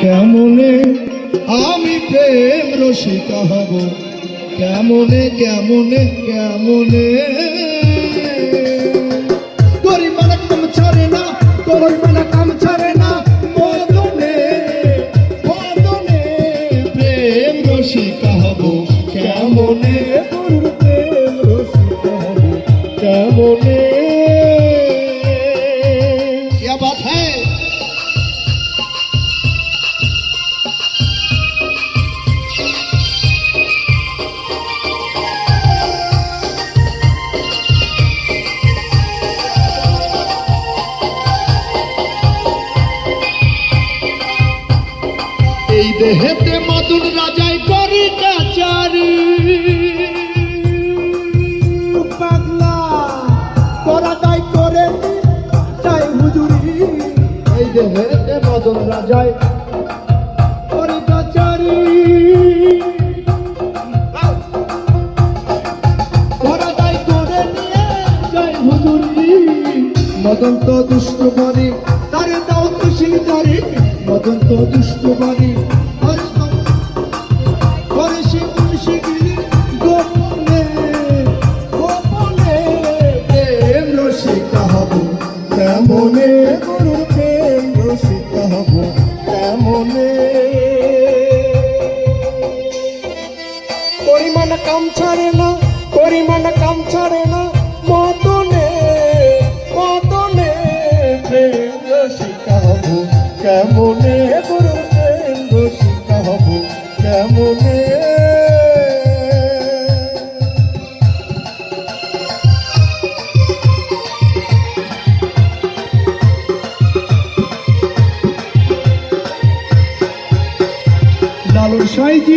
কেমনে আমি প্রেম রসিকা হব? কেমনে কেমনে কেমনে? গরিব মানে ছাড়ে না মানে কাম ছাড়ে না। মদনে প্রেম রসিকা হব। কেমনে? কেমনে? এই দেহেতে মধুর রাজাই করি কাচারি। পাগলা তোরা তাই করে তাই হুজুরি। এই দেহেতে মদন রাজাই করি কাচারি। তোরা তাই করে নিয়ে যাই হুজুরি। মদন তো দুষ্ট বাণী রসিকা হব। কেমনে গরুর প্রেম রসিকা হব কেমনে পরিমাণ কাম ছাড়ে না, পরিমাণ কাম ছাড়ে না। মতনে মতনে প্রেম রসিকা হব। কেমনে প্রেম রসিকা হব? কেমনে? সাইজি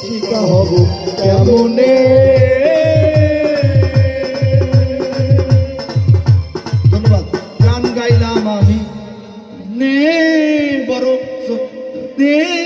শিকা হব কেমনে? ধন্যবাদ। গান গাইলাম আমি। নে বরং নে